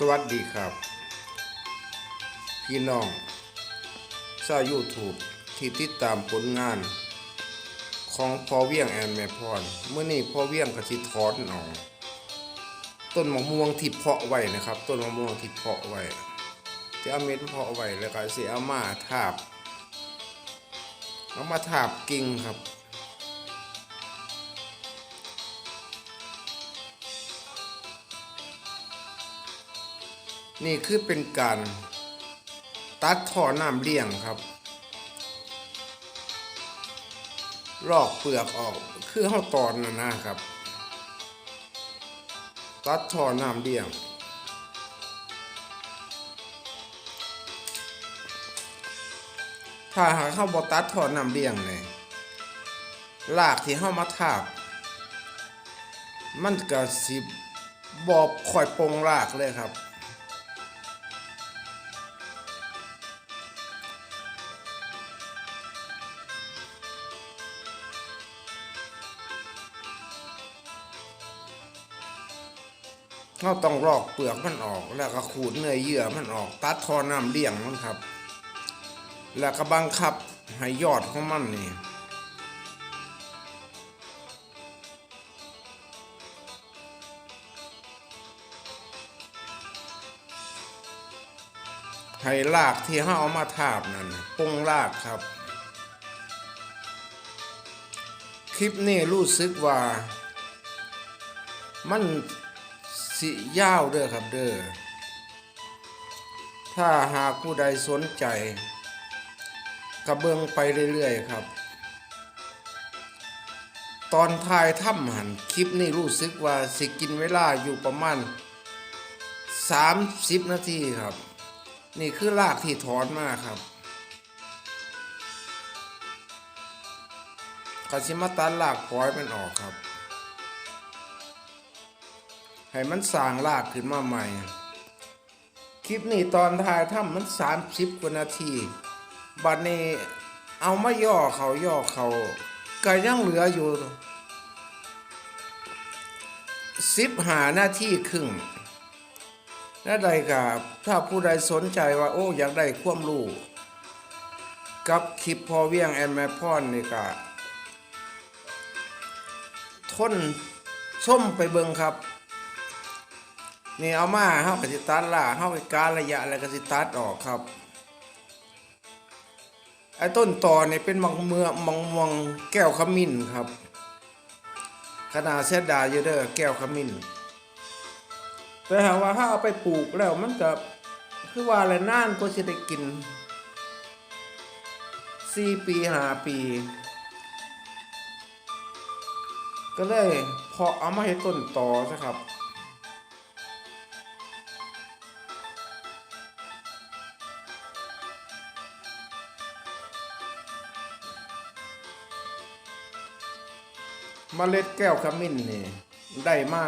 สวัสดีครับ พี่น้องชาวยูทูบที่ติดตามผลงาน ของพอเวียงแอนแม่พรเมื่อนี้พอเวียงกระสิถอนออกต้นมะม่วงที่เพาะไว้นะครับ ต้นมะม่วงที่เพาะไว้ที่เอาเม็ดเพาะไว้แล้วก็เสิเอามาทาบเอามาทาบกิ่งครับ นี่คือเป็นการตัดท่อน้ำเลี้ยงครับลอกเปลือกออกคือเฮาตอนนะนะครับ ตัดท่อน้ำเลี้ยง ถ้าหากเข้าบ่ตัดท่อน้ำเลี้ยงเลยลากที่เข้ามาทาบ มันก็สิบอบคอยปงลากเลยครับ เราต้องลอกเปลือกมันออก แล้วก็ขูดเนื้อเยื่อมันออก ตัดทอน้ำเลี้ยงมันครับ แล้วก็บังคับให้ยอดของมันนี่ให้ลากที่เขาเอามาทาบนั่นปงลากครับ คลิปนี้รู้สึกว่า มัน สิยาวเด้อครับเด้อถ้าหากผู้ใดสนใจกระเบื้องไปเรื่อยๆครับ ตอนท้ายถ้ำหันคลิปนี้รู้สึกว่าสิกินเวลาอยู่ประมาณ 30 นาทีครับ นี่คือรากที่ถอนมาครับกสิมาตัดรากปล่อยมันออกครับ ให้มันสร้างรากขึ้นมาใหม่ คลิปนี้ตอนถ่ายถ้ำมันสามสิบกว่านาที บัดนี้เอามาย่อเขาย่อเขาก็ยังเหลืออยู่สิบหานาทีครึ่งนั่นใดกับถ้าผู้ใดสนใจว่าโอ้อยากได้ความรู้กับคลิปพอเวียงแอมแมพอนนี่ก็ทนชมไปเบิงครับ นี่เอามาเฮากสิตัดล่ะเฮาไปการระยะแล้วก็สิตัดออกครับไอ้ต้นตอเนี่ยเป็นมังเมือมังม่วงแก้วขมิ้นครับ ขนาดเสียดายอยู่เด้อแก้วขมิ้นแต่หากว่าถ้าเอาไปปลูกแล้วมันก็คือว่าอะไรน่านก็สิได้กินสี่ปีห้าปี ก็เลยพาะเอามาให้ต้นตอซะครับ เมล็ดแก้วขมิ้นนี่ได้มา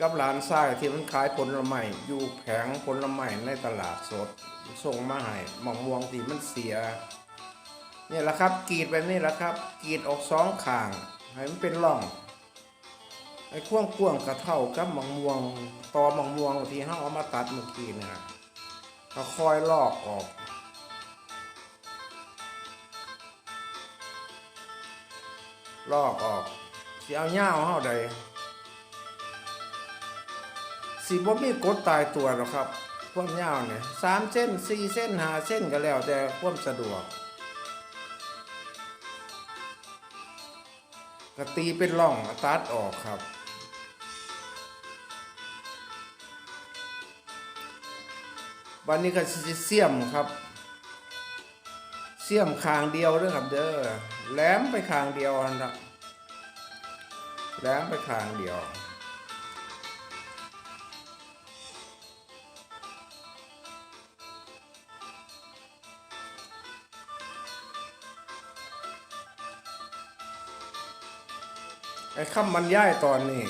กับหลานชายที่มันขายผลไม้อยู่แผงผลไม้ในตลาดสดส่งมาให้มะม่วงที่มันเสียเนี่ยแหละครับกรีดแบบนี้แหละครับกรีดออกสองข้างให้มันเป็นร่องไอ้ข่วงข่วงกระเท่ากับมะม่วงตอมะม่วงที่เฮาเอามาตัดเมื่อกี้เนี่ยก็คอยลอกออก ลอกออกสิเอาเหย้าเฮาใดสิบ่มีกฎตายตัวหรอกครับความยาวเนี่ยสามเส้นสี่เส้นห้าเส้นก็แล้วแต่ความสะดวกก็ตีเป็นร่องตัดออกครับ วันนี้ก็เสียมครับ เสียมคางเดียวเด้อครับเด้อ แหลมไปคางเดียวนั่นละแหลมไปคางเดียว ไอ้คำบรรยายตอนนี้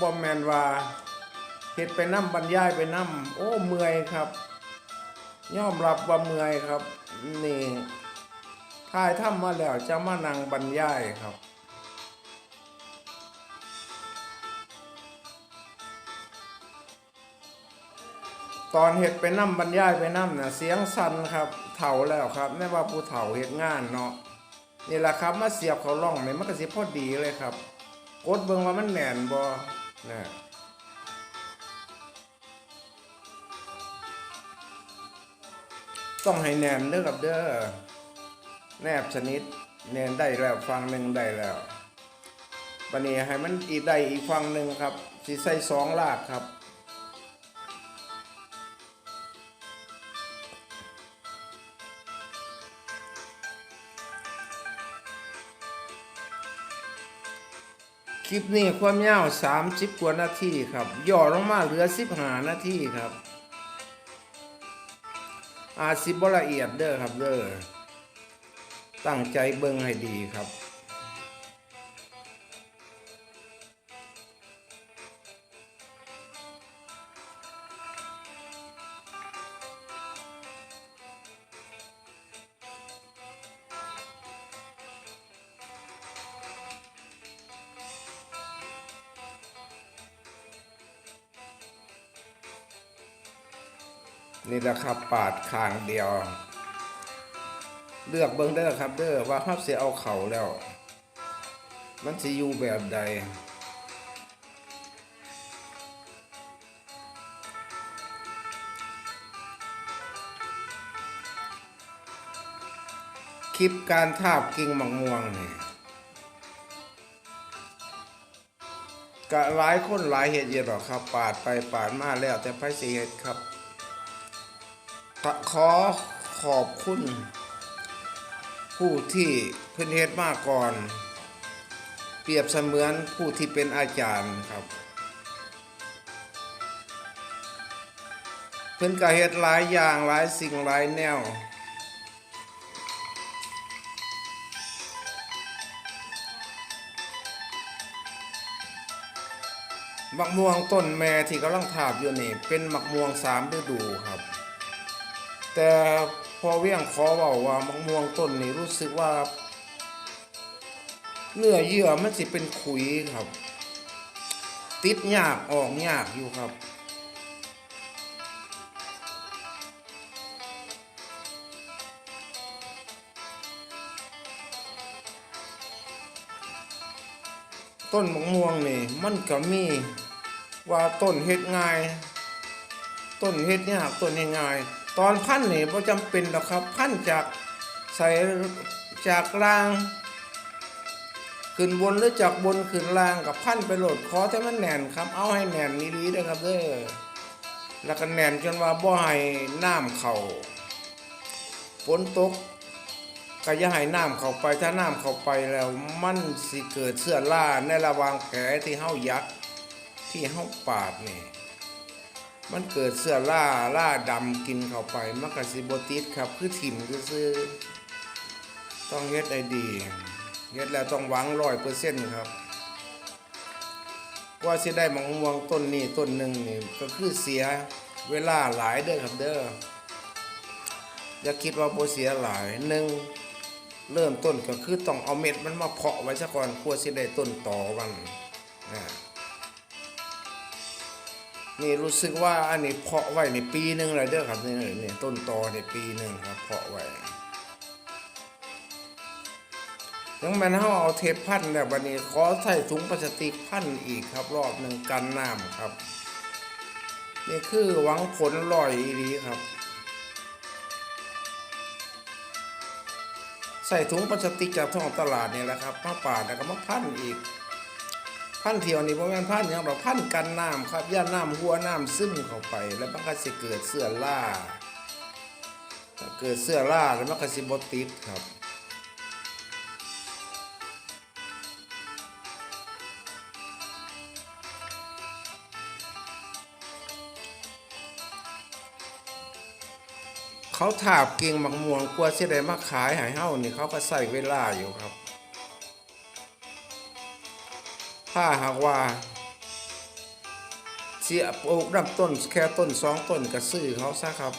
บอมแมนว่าเฮ็ดไปน้ำบรรยายไปน้ำโอ้เมื่อยครับ ยอมรับว่าเมื่อยครับ นี่ ถ่ายทำมาแล้วจะมานั่งบรรยายครับ ตอนเห็ดไปน้ำบรรยายไปน้ำน่ะเสียงสั่นครับเถ่าแล้วครับแม่ว่าผู้เถ่าเห็ดงานเนาะนี่แหละครับมาเสียบเขาล่องเนี่ยมันก็สิพอดีเลยครับกดเบิ่งว่ามันแน่นบ่นะต้องให้แน่นเด้อครับเด้อ แนบสนิทแน่นได้แล้วฟังหนึ่งได้แล้วบันนี้ให้มันอีกได้อีกฟังหนึ่งครับสิใส่สองลากครับคลิปนี้ความยาว30 กว่านาทีครับ ย่อลงมาเหลือ 15 นาทีครับ อาจสิบละเอียดเด้อครับเด้อ ตั้งใจเบิ่งให้ดีครับ นี่แหละครับปาดคางเดียว เลือกเบิ้งเด้อครับ เด้อว่าเขาสิเอาเข่าแล้ว มันสิอยู่แบบใดคลิปการทาบกิ่งมังม่วงนี่กะหลายคนหลายเหตุเยอะหรอกครับ ปาดไปปาดมาแล้วแต่ไพ่สีเหตุครับขอขอบคุณ ผู้ที่เพิ่นเฮ็ดมาก่อน เปรียบเสมือนผู้ที่เป็นอาจารย์ครับ เพิ่นก็เฮ็ดหลายอย่างหลายสิ่งหลายแนว มักม่วงต้นแม่ที่กำลังถาบอยู่นี่ เป็นมักม่วงสามฤดูครับ แต่ พอเวียงขอบอกว่ามะม่วงต้นนี้รู้สึกว่า เนื้อเยื่อมันสิเป็นขุยครับ ติดยากออกยากอยู่ครับต้นมะม่วงนี่มันก็มีว่าต้นเฮ็ดง่าย ต้นเฮ็ดยากต้นง่าย ตอนพันธุ์นี่บ่จำเป็นหรอกครับ พันจากใส่จากล่าง ขึ้นบนหรือจากบนขึ้นล่างกับพันไปโหลดคอแต่มันแน่นครับ เอาให้แน่นนี้ดีๆนะครับเด้อแล้วก็แน่นจนว่าบ่ให้น้ำเข้าฝนตกก็อย่าให้น้ำเข้าไปถ้าน้ำเข้าไปแล้วมันสิเกิดเสื้อราในระหว่างแผลที่เฮายักที่เฮาปาดนี่ มันเกิดเสื้อล่าล่าดำกินเข้าไปมันก็สิบติดครับคือถิ่มซื่อต้องเฮ็ดได้ดีเฮ็ดแล้วต้องหวังร้อยเปอร์เซ็นต์ครับว่าสิได้มะม่วงต้นนี้ต้นหนึ่งนี่ก็คือเสียเวลาหลายเด้อครับเด้ออย่าคิดว่าโบเสียหลายหนึ่งเริ่มต้นก็คือต้องเอาเม็ดมันมาเพาะไว้ซะก่อนกลัวสิได้ต้นต่อวันนะ นี่รู้สึกว่าอันนี้เพาะไว้ในปีหนึ่งเลยเด้อครับนี่นี่ต้นตอในปีหนึ่งครับเพาะไว้ยังแมันเขาเอาเทปพันแบบวันนี้ขอใส่ถุงพลาสติกพันอีกครับ รอบหนึ่งกันน้ำครับ นี่คือหวังผลลอยอีดีครับ ใส่ถุงพลาสติกจากท้องตลาดนี่แหละครับมาป่าแล้วก็มาพันอีก พันเที่ยวนี่เพราะมันพันอย่างเราพันกันน้ำครับย่าน้ำหัวน้ำซึมเข้าไป แล้วมันก็จะเกิดเสื้อล่าเกิดเสื้อล่าแล้วมันก็สิบติดครับเขาถาบเก่งมักม่วงกลัวเสิได้มาขายหายเฮ้านี่เขาก็ใส่เวลาอยู่ครับ ถ้าหากว่าเสียปลูกรับต้นแค่ต้นสองต้นก็ซื้อเขาซะครับ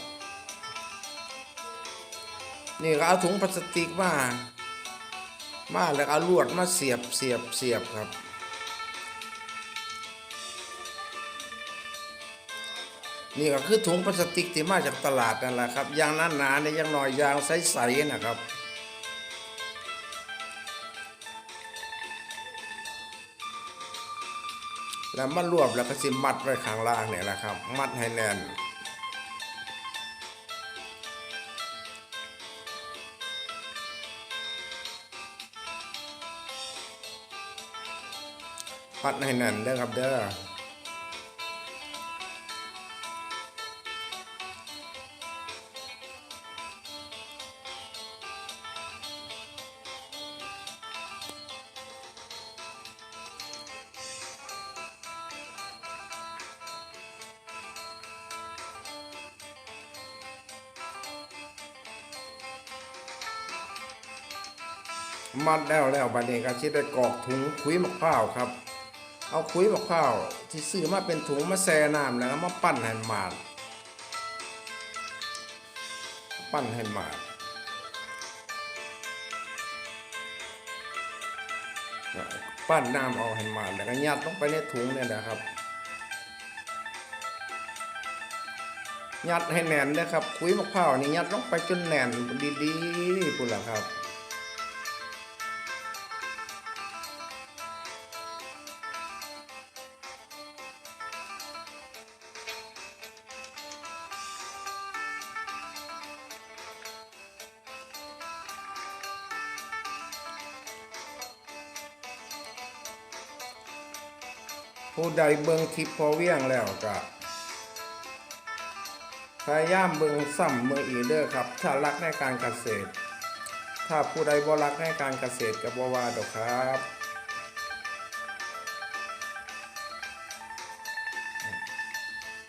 นี่ก็เอาถุงพลาสติกมามาแล้วเอาลวดมาเสียบเสียบเสียบครับ นี่ก็คือถุงพลาสติกที่มาจากตลาดนั่นแหละครับยางหนาๆเนี่ยยางหน่อยยางใสๆนะครับ แล้วมันรวบแล้วก็สิมัดไว้ข้างล่างเนี่ยแหละครับ มัดให้แน่น มัดให้แน่นเด้อครับเด้อ มัดแล้วแล้วบัดนี้ก็สิได้กรอกถุงขุยมะพร้าวครับ เอาขุยมะพร้าวที่ซื้อมาเป็นถุงมาแช่น้ำแล้วก็มาปั้นให้หมาดปั้นให้หมาดปั้นน้ำเอาให้หมาดแล้วก็ยัดลงไปในถุงเนี่ยนะครับยัดให้แน่นนะครับขุยมะพร้าวนี่ยัดลงไปจนแน่นดีๆพุ่นล่ะครับ ผู้ใดเบิ่งคลิปพอเวียงแล้วก็พยายามเบิ่งซ้ำเมื่ออีเด้อครับ ถ้ารักในการเกษตร ถ้าผู้ใดบ่รักในการเกษตรก็บ่ว่าดอกครับ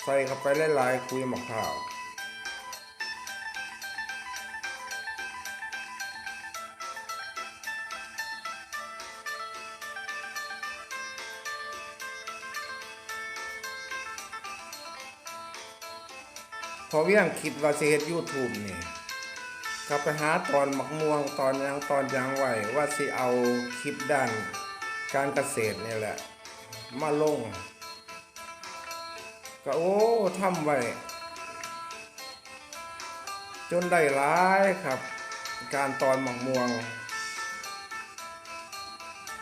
ใส่เข้าไปหลายๆคุยมะพร้าว พอเวียงคิดว่าสิเฮ็ด YouTube นี่ก็ไปหาตอนหมักม่วงตอนยังตอนยังไว้ว่าสิเอาคลิปด้านการเกษตรนี่แหละ มาลง ก็โอ้ทำไว้ จนได้หลายครับ การตอนหมักม่วง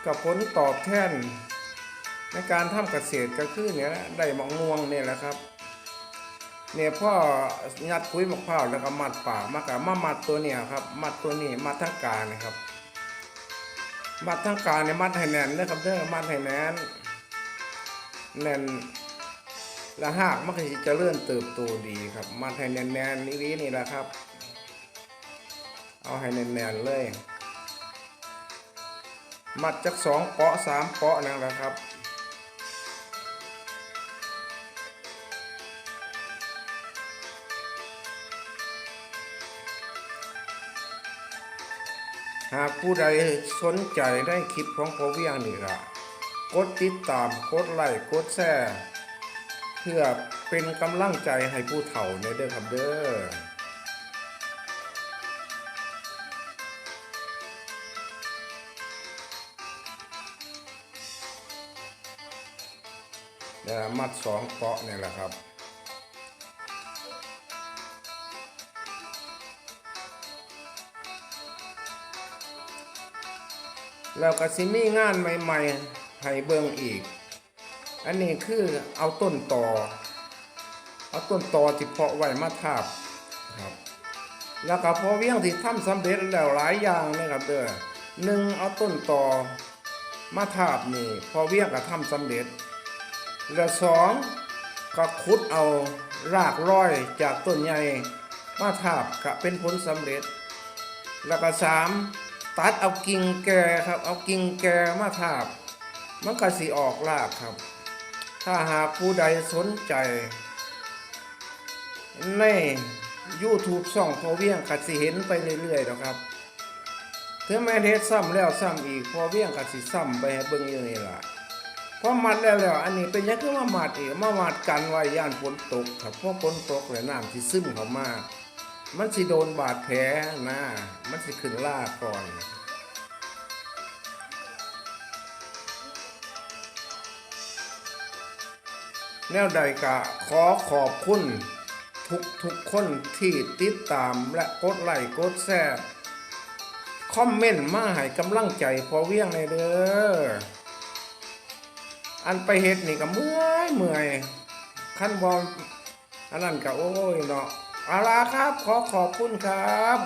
กับผลตอบแทนในการทำเกษตรก็คือเนี่ยได้หมักม่วงเนี่ยแหละครับ เนี่ยพ่อยัดคุยมะพร้าวแล้วก็มัดปากมากับมามัดตัวเนี่ยครับ มัดตัวนี้มัดทั้งกางนะครับ มัดทั้งกาเนี่ยมัดให้แน่นนะครับเด้อมัดให้แน่นแน่นและหากมันก็สิเจริญเติบโตดีครับ มัดให้แน่นๆนี่นี่แหละครับ เอาให้แน่นๆเลย มัดจากสองเปาะสามเปาะนั่นแหละครับ หากผู้ใดสนใจได้คลิปของพอเวียงนี่ละกดติดตามกดไลค์กดแชร์เพื่อเป็นกำลังใจให้ผู้เฒ่าในเด้อครับเด้อเนี่ยมัดสองเกาะนี่แหละครับ แล้วก็สิมีงานใหม่ๆให้เบิ่งอีก อันนี้คือเอาต้นต่อ เอาต้นต่อที่เพาะไว้มาทาบครับ แล้วก็พอเวียงที่ทำสำเร็จแล้วหลายอย่างนะครับเด้อหนึ่งเอาต้นต่อมาทาบนี่พอเวียงก็ทำสำเร็จ แล้วสองก็ขุดเอารากร้อยจากต้นใหญ่มาทาบก็เป็นผลสำเร็จ แล้วก็สาม ตัดเอากิ่งแก่ครับ เอากิ่งแก่มาทาบ มันก็สิออกรากครับ ถ้าหากผู้ใดสนใจ ใน YouTube ช่องพอเวียงก็สิเห็นไปเรื่อยๆนะครับถึงแม้เฮ็ดซ้ำแล้วซ้ำอีกพอเวียงก็สิซ้ำไปให้เบิ่งอยู่นี่ล่ะพอมัดแล้วแล้วอันนี้เป็นยังคือมามัดอีกมามัดกันไว้ย่านฝนตกครับเพราะฝนตกแล้วน้ำสิซึมเข้ามา มันสิโดนบาดแผลนะ มันสิขึ้นลาก่อนแนวใดก็ขอขอบคุณทุกทุกๆคนที่ติดตามและกดไลค์กดแชร์คอมเมนต์มาให้กำลังใจพอเวียงในอยเด้อ อันไปเฮ็ดนี่ก็เมื่อยเมื่อยขั้นบอลอันนั้นก็โอ้ยเนาะ เอาละครับ ขอขอบคุณครับ